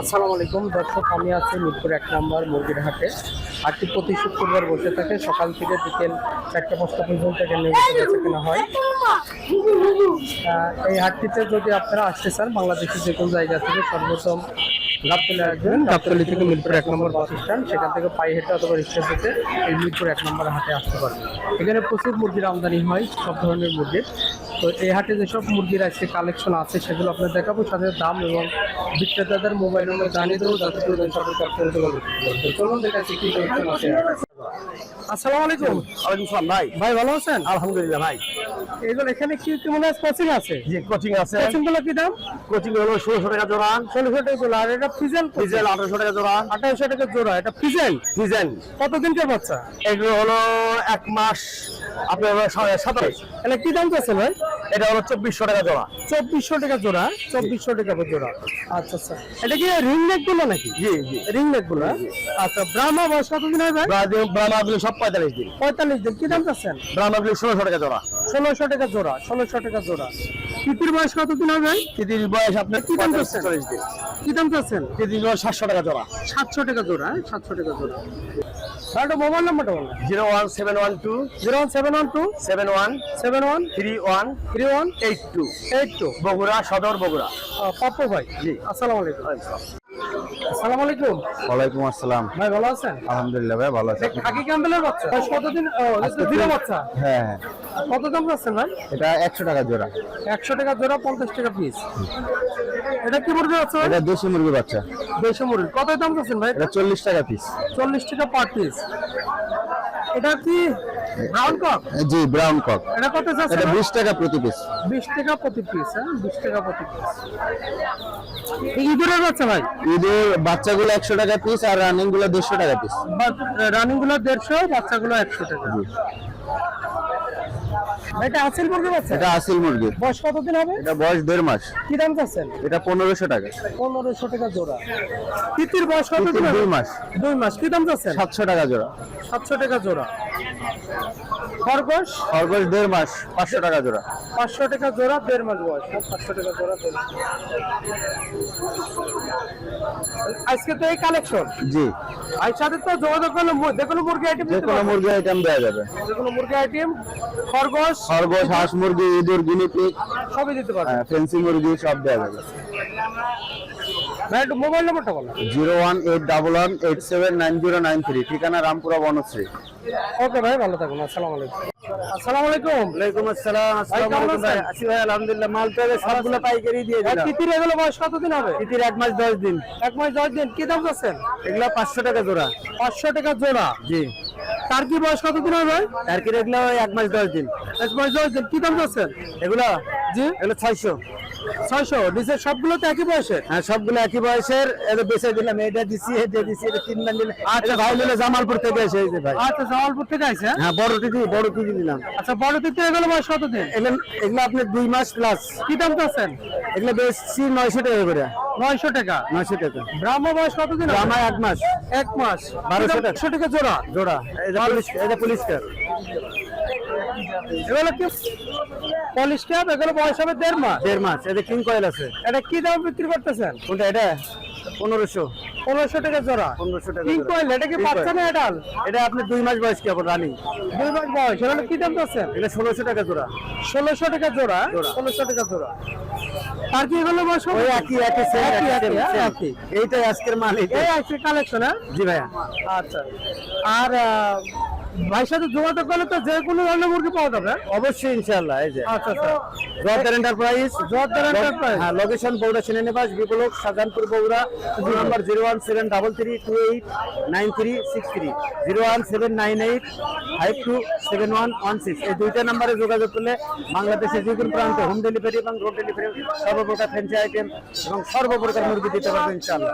আসসালামু আলাইকুম, দর্শক, আমি আছি মিরপুর এক নম্বর মুরগির হাটে। হাটটি প্রতি শুক্রবার বসে থাকে, সকাল থেকে বিকেল চারটে, পাঁচটা পর্যন্ত এখানে বেচা কেনা হয়। এই হাটটিতে যদি আপনারা আসতে চান, বাংলাদেশের যে কোনো জায়গা থেকে সর্বপ্রথম গাবতলি আসবেন গাবতলি থেকে মিরপুর এক নম্বর বাস স্ট্যান্ড সেখান থেকে পায়ে হেঁটে অথবা রিক্সা পেতে এই মিরপুর এক নম্বর হাটে আসতে পারবেন। এখানে প্রচুর মুরগির আমদানি হয়, সব ধরনের মুরগির। তো এই হাটে যেসব মুরগির আজকে কালেকশন আছে, সেগুলো আপনার দেখাবো, সাথে দাম এবং বিক্রেতাদের মোবাইল নম্বর জানিয়ে দেবো, যাতে করে চলুন দেখাচ্ছি কি আছে। আসসালামু আলাইকুম। ওয়ালাইকুম সালাম ভাই। ভাই ভালো আছেন? আলহামদুলিল্লাহ ভাই। এখানে কি কি মনে কোচিং আছে। যে কোচিং আছে। কোচিংগুলো কি দাম? কোচিং হলো ষোলোশো টাকা জোড়া। ষোলোশো টাকা জোড়া আর এটা ফিজেল ফিজেল আঠারোশো টাকা জোড়া। আঠারোশো টাকা জোড়া এটা ফিজেল ডিজেল কতদিনকার বাচ্চা? এগুলো হলো এক মাস আপনার হলো সা- সাতাশ। এটা কি দাম চাচ্ছেন ভাই? এটা হলো চব্বিশশো টাকা জোড়া। চব্বিশশো টাকা জোড়া চব্বিশশো টাকা জোড়া। আচ্ছা আচ্ছা। এটা কি রিং নেকগুলো নাকি? জি জি। রিং নেকগুলো আচ্ছা ব্রাহ্মা বয়স কতদিন হয় ভাই ব্রাহ্মাগুলো সব পঁয়তাল্লিশ দিন। পঁয়তাল্লিশ দিন। কি দাম চাচ্ছেন? ব্রাহ্মাগুলো ষোলোশো টাকা জোড়া। ষোলোশো টাকা জোড়া ষোলোশো টাকা জোড়া। তিতির বয়স কতদিন হয় ভাই তিতির বয়স আপনার কি দাম চাচ্ছেন? কি দাম চাচ্ছেন? তিতির বয়স সাতশো টাকা জোড়া। সাতশো টাকা জোড়া হ্যাঁ? সাতশো টাকা জোড়া। একটা মোবাইল নাম্বারটা বলুন। Zero one seven one two zero one seven one two seven one seven one three one three one eight two eight two. Bogura সদর বগুড়া। পাপ্পু ভাই জি। আসসালামু আলাইকুম। আসসালামু আলাইকুম। ওয়ালাইকুম আসসালাম। ভাই ভালো আছেন? আলহামদুলিল্লাহ ভাই ভালো আছি। খাকি ক্যাম্বেলের বাচ্চা কতদিন? দিনের বাচ্চা? হ্যাঁ হ্যাঁ। কত দাম পাচ্ছেন ভাই? এটা একশো টাকা জোড়া। একশো টাকা জোড়া পঞ্চাশ টাকা পিস এটা কি মুরগি আছে এটা দেশি মুরগি বাচ্চা। দেশি মুরগি কত দাম পাচ্ছেন ভাই? এটা চল্লিশ টাকা পিস চল্লিশ টাকা পার পিস এটা কি ব্রাউন কক জি ব্রাউন কক এটা কত আছে এটা বিশ টাকা প্রতি পিস বিশ টাকা প্রতি পিস হ্যাঁ? বিশ টাকা প্রতি পিস ইঁদুরের বাচ্চা ভাই? ঈদের বাচ্চাগুলো একশো টাকা পিস আর রানিংগুলো দেড়শো টাকা পিস রানিংগুলো দেড়শো বাচ্চাগুলো একশো টাকা। এটা আসিল মুরগি বাচ্চা? এটা আসিল মুরগি। বয়স কতদিন হবে? এটা বয়স দেড় মাস। কি দাম চাচ্ছেন? এটা পনেরোশো টাকা। পনেরোশো টাকা জোড়া। তিতির বয়স কতদিন দুই মাস। দুই মাস। কি দাম চাচ্ছেন? সাতশো টাকা জোড়া। সাতশো টাকা জোড়া। খরগোশ? খরগোশ দেড় মাস পাঁচশো টাকা জোড়া। পাঁচশো টাকা জোড়া দেড় মাস বয়স হ্যাঁ, পাঁচশো টাকা জোড়া দেড় আজকে তো এই কালেকশন জি। আর সাথে তো যোগাযোগ করলে যে কোনো মুরগি আইটেম যে কোনো মুরগি আইটেম দেওয়া যাবে। যে কোনো মুরগি আইটেম খরগোশ খরগোশ হাঁস মুরগি ইঁদুর গিনিপিক সবই দিতে পারবে। ফেন্সি মুরগি সব দেওয়া যাবে। একটু মোবাইল নাম্বারটা বলো। Zero one eight double one eight seven nine zero nine three ঠিকানা রামপুরা বনশ্রী। ওকে ভাই ভালো থাকুন আসসালামু আলাইকুম। আসসালামু আলাইকুম। ওয়ালাইকুম আসসালাম আসসালামু আলাইকুম ভাই? আছি ভাই আলহামদুলিল্লাহ মাল তো সবগুলো পাইকারি দিয়ে আর দিলাম। তিতির এগুলো বয়স কতদিন হবে? তিতির এক মাস দশ দিন। এক মাস দশ দিন কি দাম চাচ্ছেন? এগুলো পাঁচশো টাকা জোড়া। পাঁচশো টাকা জোড়া। জি। তার কি বয়স কতদিন হবে ভাই? টার্কির এগুলো এক মাস দশ দিন। এক মাস দশ দিন কি দাম চাচ্ছেন? এগুলো? জি। এগুলো ছয়শো। ছয়শো নিচের সবগুলো তো একই বয়সের? হ্যাঁ সবগুলো একই বয়সের। এটা বেঁচে দিলাম এটা দিছি এটা দিছি এটা তিন মান দিলাম আচ্ছা ভাই নিলে জামালপুর থেকে এসে এই যে ভাই। আচ্ছা জামালপুর থেকে আইছে? হ্যাঁ? হ্যাঁ বড় টিভি বড় টিভি দিলাম আচ্ছা বড় তিতে এগুলো বয়স আপনার দুই মাস প্লাস কি দাম চাচ্ছেন? এগুলো বেশি নয়শো টাকা করে। নয়শো টাকা? নয়শো টাকা। ব্রাহ্ম বয়স হবে? আমার এক মাস। এক মাস। বারোশো টাকা। একশো টাকা জোড়া? জোড়া। এটা পুলিশ এটা পুলিশ কার এগুলো কি? পলিশ ক্যাপ এগুলো বয়স হবে দেড় মাস। দেড় মাস। এটা কিং কয়েল আছে। এটা কি দাম বিক্রি করতেছেন? কোনটা এটা? পনেরোশো। পনেরোশো টাকা জোড়া। পনেরোশো টাকা জোড়া। কয়েল এটা কি বাচ্চা না এডাল? এটা আপনি দুই মাস বয়স কি আপনার রানিং? দুই মাস বয়স। এগুলো কি দাম চাচ্ছেন? এটা ষোলোশো টাকা জোড়া। ষোলোশো টাকা জোড়া। ষোলোশো টাকা জোড়া। আর কি এগুলো বয়স হবে? ওই একই একই same, একই, হ্যাঁ। একই। এইটাই আজকের মাল এই আছে কালেকশন হ্যাঁ? জি ভাইয়া। আচ্ছা। আর ভাইয়ের সাথে যোগাযোগ করলে তো যে কোনো ধরনের মুরগি পাওয়া যাবে। অবশ্যই ইনশাআল্লাহ এই যে। আচ্ছা আচ্ছা। Joardar enterprise Joardar enterprise। হ্যাঁ location Bogura Biplob Shahjahanpur Bogura. Phone number zero one seven double three two eight nine three six three. Zero one seven nine eight five two seven one one six. এই দুইটা নাম্বারে যোগাযোগ করলে বাংলাদেশের যে কোনো প্রান্তে হোম ডেলিভারি এবং রোড ডেলিভারি সর্বপ্রকার ফ্যান্সি আইটেম এবং সর্বপ্রকার মুরগি দিতে পারবে ইনশাআল্লাহ।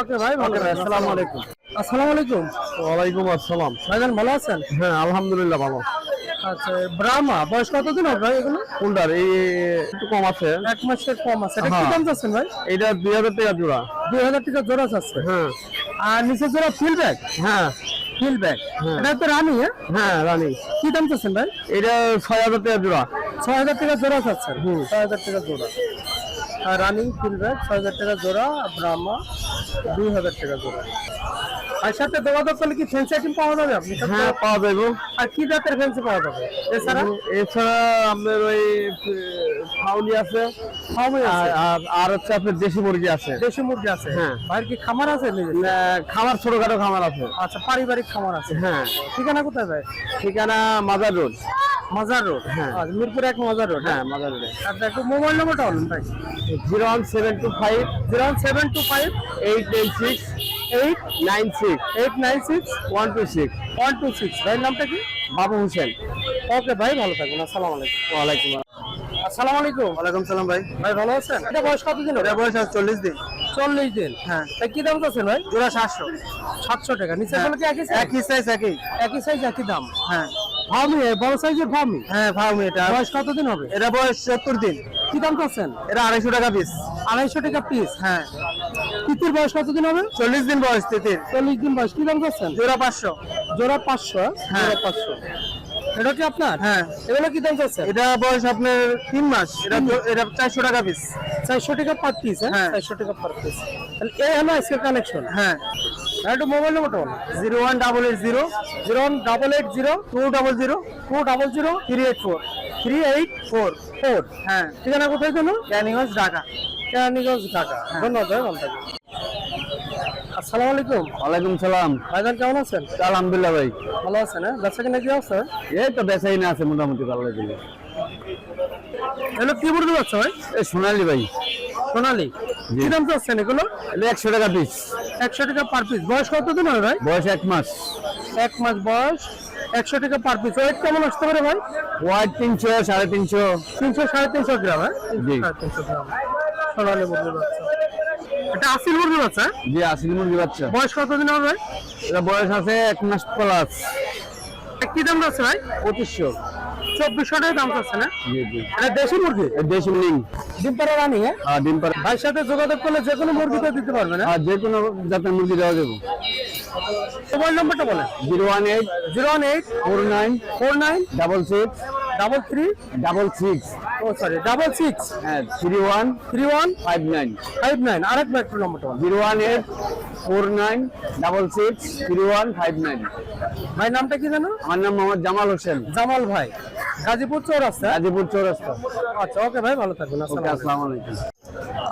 ওকে ভাই ভালো আসসালামু আলাইকুম। আসসালামু আলাইকুম। ওয়ালাইকুম আসসালাম। ভাইজান ভালো আছেন? হ্যাঁ আলহামদুলিল্লাহ ভালো। আচ্ছা ব্রাহ্মা বয়স কতদিন হবে এগুলো? কোনটার এই একটু কম আছে। এক মাসের কম আছে। এটা কি হ্যাঁ। দাম চাচ্ছেন ভাই? এইটা দুই হাজার টাকা জোড়া। দুই হাজার টাকা জোড়া চাচ্ছে। হ্যাঁ। আর নিচে জোড়া ফিল ব্যাগ হ্যাঁ। ফিল ব্যাগ এটা তো রানি হ্যাঁ? হ্যাঁ রানী। কি দাম চাচ্ছেন ভাই? এটা ছয় হাজার টাকা জোড়া। ছয় হাজার টাকা জোড়া চাচ্ছেন? ছয় হাজার টাকা জোড়া। আর রানিং ফিল ব্যাগ ছয় হাজার টাকা জোড়া। ব্রাহ্মা দুই হাজার টাকা জোড়া। আর সাথে যোগাযোগ করলে কি ফেন্সি আইটেম পাওয়া যাবে? আপনি হ্যাঁ পাওয়া যাবে। আর কি জাতের ফেন্সি পাওয়া যাবে? এছাড়া? এছাড়া আপনার ওই ফাউলি আছে। আর আর- হচ্ছে আপনার দেশি মুরগি আছে। দেশি মুরগি আছে? হ্যাঁ। ভাইয়ের কি খামার আছে খামার ছোটখাটো খামার আছে। আচ্ছা পারিবারিক খামার আছে। হ্যাঁ। ঠিকানা কোথায় ভাই? ঠিকানা মাজার রোড। মাজার রোড? হ্যাঁ। আচ্ছা, মিরপুর এক মাজার রোড? হ্যাঁ মাজার রোডে। আচ্ছা একটু মোবাইল নম্বরটা বলুন ভাই। Zero one seven two five zero one seven two five eight nine six eight nine six eight nine six one two six one two six ভাইয়ের নামটা কি? বাবু হোসেন। ওকে ভাই ভালো আসসালামু আলাইকুম। ওয়ালাইকুম আসসালামু। আলাইকুম। ওয়ালাইকুম সালাম ভাই। ভাই ভালো আছেন? এটা বয়স কত দিন এটা বয়স আছে চল্লিশ দিন। চল্লিশ দিন। হ্যাঁ। তাই কি দাম চাচ্ছেন ভাই? জোড়া সাতশো। সাতশো টাকা। নিচে গুলো কি একই একই সাইজ একই। একই সাইজ একই দাম? হ্যাঁ। ফার্মি বড় সাইজের ফার্মি হ্যাঁ ফার্ম এটা। বয়স কত দিন হবে? এটা বয়স সত্তর দিন। কি দাম চাচ্ছেন? এটা আড়াইশো টাকা পিস আড়াইশো টাকা পিস হ্যাঁ। তিতির বয়স কত দিন হবে? চল্লিশ দিন বয়স তিতির। চল্লিশ দিন বয়স। কি দাম চাচ্ছেন? জোড়া পাঁচশো। জোড়া পাঁচশো হ্যাঁ। জোড়া পাঁচশো। এটা কি আপনার? হ্যাঁ। এগুলো কি দাম চাচ্ছেন? এটা বয়স আপনার তিন মাস। এটা এটা চারশো টাকা পিস চারশো টাকা পার পিস হ্যাঁ? হ্যাঁ। চারশো টাকা পার পিস তাহলে এই হলো আজকের কালেকশন হ্যাঁ। একটু মোবাইল নম্বরটা বলো zero one double eight zero. Zero one double eight zero. Two double zero. Two double zero. Three eight four. Three eight four. Four. হ্যাঁ। ঠিকানা কোথায় জন্য ক্যানিগঞ্জ ঢাকা। কেরানীগঞ্জ ঢাকা। ধন্যবাদ ভাই ভালো থাকবেন। আসসালামু আলাইকুম। ওয়ালাইকুম সালাম। ভাইজান কেমন আছেন? আলহামদুলিল্লাহ ভাই। ভালো আছেন হ্যাঁ? ব্যবসা কিনা কি অবস্থা? এই তো বেচাই না আছে মোটামুটি ভালো এগুলো কি মুরগি বাচ্চা ভাই? সোনালি ভাই। সোনালি? কি দাম চাচ্ছেন এগুলো? একশো টাকা পিস একশো টাকা পার পিস বয়স কত দিন হবে ভাই? বয়স এক মাস। এক মাস বয়স একশো টাকা পার পিস ওয়েট কেমন আসতে পারে ভাই? ওয়াইট তিনশো সাড়ে তিনশো। তিনশো সাড়ে তিনশো গ্রাম হ্যাঁ। সাড়ে তিনশো গ্রাম। সোনালি মুরগি বাচ্চা। এটা আসিল মুরগি বাচ্চা? হ্যাঁ? জি আসিল মুরগি বাচ্চা। বয়স কত হবে? এটা বয়স আছে এক মাস প্লাস কি দাম যাচ্ছে ভাই? পঁচিশশো। চব্বিশশো টাকা দাম যাচ্ছে না? জি জি। এটা দেশি মুরগি? দেশি লিং ডিম পাড়া রানি হ্যাঁ? ডিম পাড়া। ভাইয়ের সাথে যোগাযোগ করলে যে কোনো মুরগি তো দিতে পারবে না। আর যে কোনো জাতের মুরগি দেওয়া যাবে। মোবাইল নম্বরটা বলেন। Zero one eight zero one eight four nine four nine double six double three double six oh sorry double six হ্যাঁ three one three one five nine five nine আরেকবার একটু নম্বরটা zero one eight four nine double six three one five nine. ভাই নামটা কি জানো? আমার নাম মোহাম্মদ জামাল হোসেন। জামাল ভাই গাজীপুর চৌরাস্তা? গাজীপুর চৌরাস্তা। আচ্ছা ওকে ভাই ভালো থাকবেন আসসালামু আলাইকুম।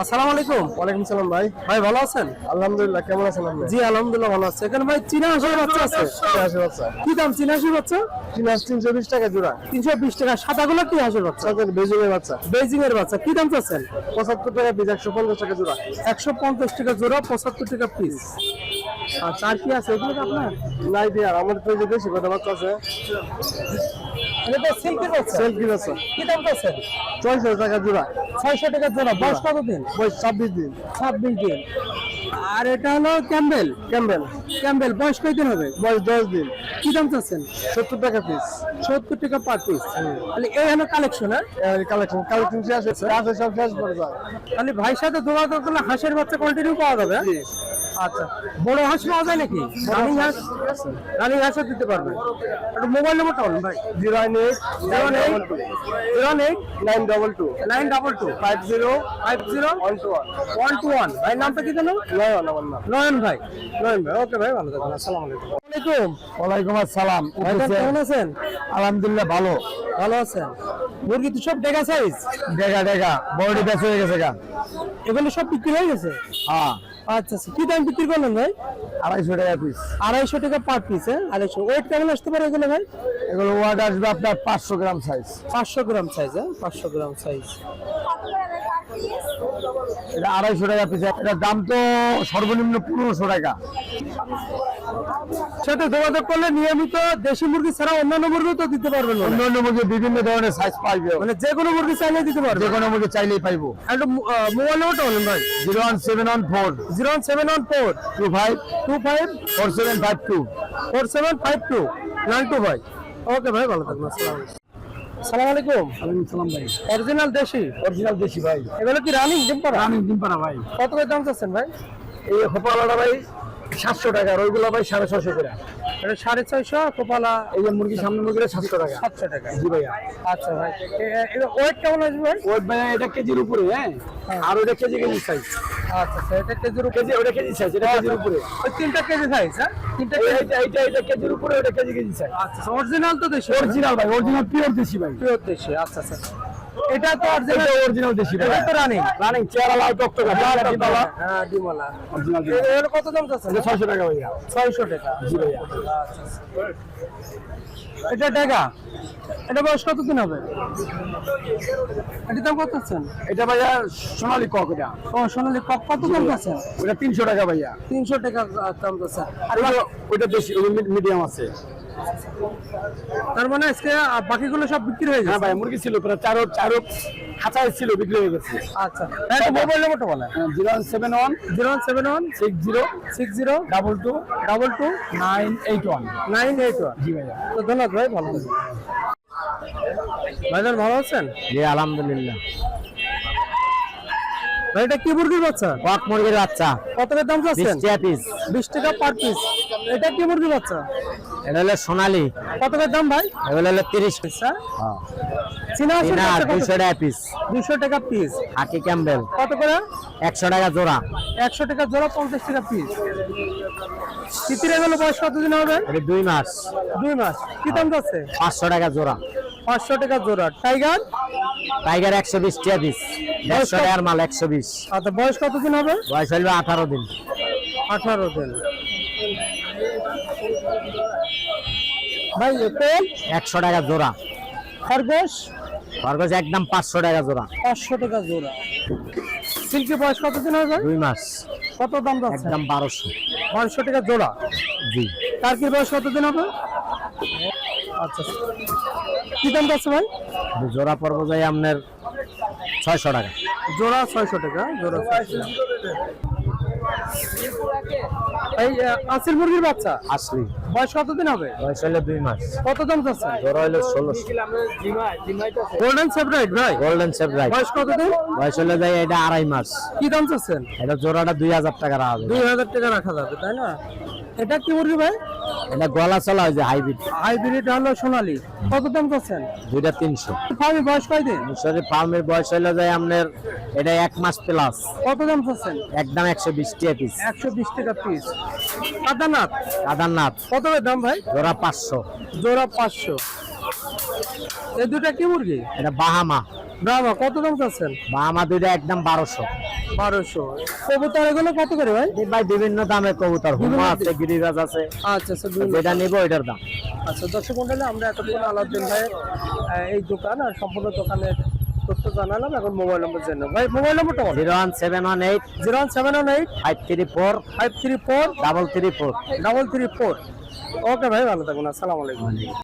আসসালামু আলাইকুম। ওয়ালাইকুম সালাম ভাই। ভাই ভালো আছেন? আলহামদুলিল্লাহ কেমন আছেন আপনি? জি আলহামদুলিল্লাহ ভালো আছে। এখানে ভাই চীনা হাঁসের বাচ্চা আছে। বাচ্চা। কি দাম চীনা হাঁসের বাচ্চা? তিনশো বিশ টাকা জোড়া। তিনশো বিশ টাকা। সাদাগুলো কি হাঁসের বাচ্চা? বেজুমের বাচ্চা। বেজিং এর বাচ্চা। কি দাম চাচ্ছেন? পঁচাত্তর টাকা পিস একশো পঞ্চাশ টাকা জোড়া। একশো পঞ্চাশ টাকা জোড়া পঁচাত্তর টাকা পিস। আচ্ছা আর কি আছে? এগুলো আপনার? নাই দিয়ে আমাদের তো যে দেশি কথা বাচ্চা আছে। এটা সিল্কের বাচ্চা সেলফি বাচ্চা কি দাম চাচ্ছেন ছয়শো টাকা জোড়া। ছয়শো টাকা জোড়া। বয়স কত দিন? বয়স ছাব্বিশ দিন। ছাব্বিশ দিন। আর এটা হলো ক্যাম্বেল? ক্যাম্বেল। ক্যাম্বেল। বয়স কয়দিন হবে? বয়স দশ দিন। কি দাম চাচ্ছেন? সত্তর টাকা পিস সত্তর টাকা পার পিস তাহলে এই হলো কালেকশন হ্যাঁ? কালেকশন কালেকশন শেষ হয়েছে। আছে সব শেষ করে যায় তাহলে ভাইয়ের সাথে যোগাযোগ করলে হাঁসের বাচ্চা কন্টিনিউ পাওয়া যাবে হ্যাঁ? আচ্ছা। বড় হাঁস পাওয়া যায় নাকি? রানিং হাঁস? রানিং হাঁসও দিতে একটু মোবাইল নম্বরটা বলুন ভাই। Zero nine eight zero eight zero eight nine double two nine double two five zero five zero one two one. One two one. ভাই নামটা কি জানো নয়ন আমার নাম। নয়ন ভাই। নয়ন ভাই ওকে ভাই ভালো থাকবেন আসসালামু আলাইকুম। ওয়ালাইকুম। আসসালাম কেমন আছেন? আলহামদুলিল্লাহ ভালো। ভালো আছেন। মুরগি তো সব ডেকা সাইজ ডেগা দেখা বডি ব্যাচ হয়ে গেছে গা। এগুলো সব বিক্রি হয়ে গেছে? হ্যাঁ। আচ্ছা আচ্ছা। কি দাম বিক্রি করলেন ভাই? আড়াইশো টাকা পিস আড়াইশো টাকা পার পিস হ্যাঁ? আড়াইশো ওয়েট কেমন আসতে পারে এগুলো ভাই? এগুলো ওয়াট আসবে আপনার পাঁচশো গ্রাম সাইজ পাঁচশো গ্রাম সাইজ হ্যাঁ? পাঁচশো গ্রাম সাইজ এটা আড়াইশো টাকা পিস এটার দাম তো সর্বনিম্ন পনেরোশো টাকা। সাথে যোগাযোগ করলে নিয়মিত দেশি মুরগি ছাড়া অন্যান্য মুরগি তো দিতে পারবেন অন্যান্য মুরগি বিভিন্ন ধরনের সাইজ পাইবে। মানে যে কোনো মুরগি চাইলে দিতে পারবে যে কোনো মুরগি চাইলেই পাইবো। একটু মোবাইল নম্বরটা বলেন ভাই। Zero one seven one four zero one seven one four two five two five four seven five two four seven five two nine two ভাই ওকে ভাই ভালো থাকবেন আসসালাম সালাম আলাইকুম। ওয়ালাইকুম সালাম ভাই। অরিজিনাল দেশি? অরিজিনাল দেশি ভাই। এগুলো কি রানিং ডিম পাড়া? আমি দিন পারা ভাই। কত করে দাম চাচ্ছেন ভাই? এই হোপালাটা ভাই সাতশো টাকা ওইগুলো ভাই সাড়ে ছশো করে। এটা সাড়ে ছয়শো কপালা এই যে মুরগি সামনে মুরগিটা সাতশো টাকা। সাতশো টাকা। জি ভাইয়া। আচ্ছা ভাই ওয়েট কেমন আসবে ভাই? ওই ভাইয়া এটা কেজির উপরে হ্যাঁ? আর ওটা কেজি কেজি সাইজ আচ্ছা আচ্ছা এটা কেজির উপরে? কেজি ওটা কেজি সাইজ এটা কেজির উপরে। ওই তিনটা কেজি সাইজ হ্যাঁ? তিনটা এইটা এইটা এটা কেজির উপরে ওটা কেজি কেজি সাইজ আচ্ছা অরিজিনাল তো দেশি অরিজিনাল ভাই? অরিজিনাল পিওর দেশি ভাই। পিওর দেশি আচ্ছা আচ্ছা। এটা তো অরিজিনাল অরিজিনাল দেশি এটা তো রানিং রানিং চেহারা লাল টকটকা। ডিমালা হ্যাঁ ডিমালা অরিজিনাল এর কত দাম এটা ছয়শো টাকা ভাইয়া। ছয়শো টাকা। জি ভাইয়া। এটা টাকা? এটা বয়স কতদিন হবে? এটা দাম কত এটা ভাইয়া সোনালী কক এটা। ও সোনালি কক কত দাম চাচ্ছেন? ওটা তিনশো টাকা ভাইয়া। তিনশো টাকা দাম চাচ্ছেন। আর ওটা- ওটা দেশি মিডিয়াম আছে। তার মানে আজকে বাকিগুলো সব বিক্রি হয়ে হ্যাঁ গেছে ভাই মুরগি ছিল প্রায় চারো চারো খাঁচায় ছিল বিক্রি হয়ে গেছে। আচ্ছা। এটা মোবাইল নম্বরটা বলেন। Zero seven one zero one seven one six zero six zero double two double two nine eight one. Nine eight one. জি ভাইয়া। তো ধন্যবাদ ভাই ভালো ভাইজান ভালো আছেন? জি আলহামদুলিল্লাহ। ভাই এটা কি মুরগির বাচ্চা? কক মুরগির বাচ্চা। কত টাকা দাম চাচ্ছেন? পিস বিশ টাকা পার পিস এটা কি মুরগির বাচ্চা? এটা হলো সোনালি। কত টাকা দাম ভাই? এগুলো হলো তিরিশ স্যার চীনা হাঁসের না দুশো টাকা পিস দুশো টাকা পিস হাকি ক্যাম্বেল। কত করে? একশো টাকা জোড়া। একশো টাকা জোড়া পঞ্চাশ টাকা পিস তিতির এগুলো বয়স কতদিন হবে? এটা দুই মাস। দুই মাস। কি দাম যাচ্ছে? পাঁচশো টাকা জোড়া। পাঁচশো টাকা জোড়া। টাইগার? টাইগার একশো বিশ টাকা পিস দেড়শো টাকার মাল একশো বিশ। আচ্ছা বয়স কতদিন হবে? বয়স হইল আঠারো দিন। আঠারো দিন। ভাই কোল একশো টাকা জোড়া। খরগোশ? খরগোশ একদম পাঁচশো টাকা জোড়া। পাঁচশো টাকা জোড়া। সিল্কি বয়স কতদিন হবে দুই মাস। কত দাম যাচ্ছে? একদম বারোশো। পাঁচশো টাকা জোড়া? জি। তার কি বয়স কতদিন হবে? আচ্ছা। কি দাম যাচ্ছে ভাই? জোড়া পর্ব যাই আপনার ছয়শো টাকা। জোড়া ছয়শো টাকা জোড়া 600 টাকা। এই আসিল মুরগির বাচ্চা? আসলি বয়স কতদিন হবে? বয়স হলো দুই মাস। কত দাম আছে জোড়া হলো ষোলোশো গোল্ডেন সেপারেট ভাই। গোল্ডেন সেপারেট বয়স কতদিন? বয়স হলো যাই এটা আড়াই মাস। কি দাম চাচ্ছেন? এটা জোড়াটা দুই হাজার টাকা রাখা যাবে। দুই হাজার টাকা রাখা যাবে তাই না? এটা কি মুরগি ভাই? এটা গলা চলা হয় যে হাইব্রিড হাইব্রিড হলো সোনালি। কত দাম চাচ্ছেন? দুইটা তিনশো। ফার্মি বয়স কয়দিন মিশরি ফার্মের বয়স হইল যায় আপনার এটা এক মাস প্লাস কত দাম চাচ্ছেন? একদম একশো বিশ টাকা পিস একশো বিশ টাকা পিস কাদানাথ কাদারনাথ। কত দাম ভাই? জোড়া পাঁচশো। জোড়া পাঁচশো। এই দুটা কি মুরগি? এটা বাহামা। ব্রাহ্মা কত দাম চাচ্ছেন? বাহামা দুইটা একদম বারোশো। বারোশো। কবুতর এগুলো কত করে ভাই? ভাই বিভিন্ন দামের কবুতর হুমা আছে গিরিবাজ আছে। আচ্ছা আচ্ছা যেটা নিবো এটার দাম। আচ্ছা দর্শক মন্ডলী আমরা এতক্ষণ আলাউদ্দিন ভাইয়ের এই দোকান আর সম্পূর্ণ দোকানের তথ্য জানালাম এখন মোবাইল নম্বর জেনে ভাই মোবাইল নম্বরটা বলো। Zero one seven one eight zero one seven one eight five three four five three four double three four. Double three four. Okay ভাই ভালো থাকুন আসসালামু আলাইকুম।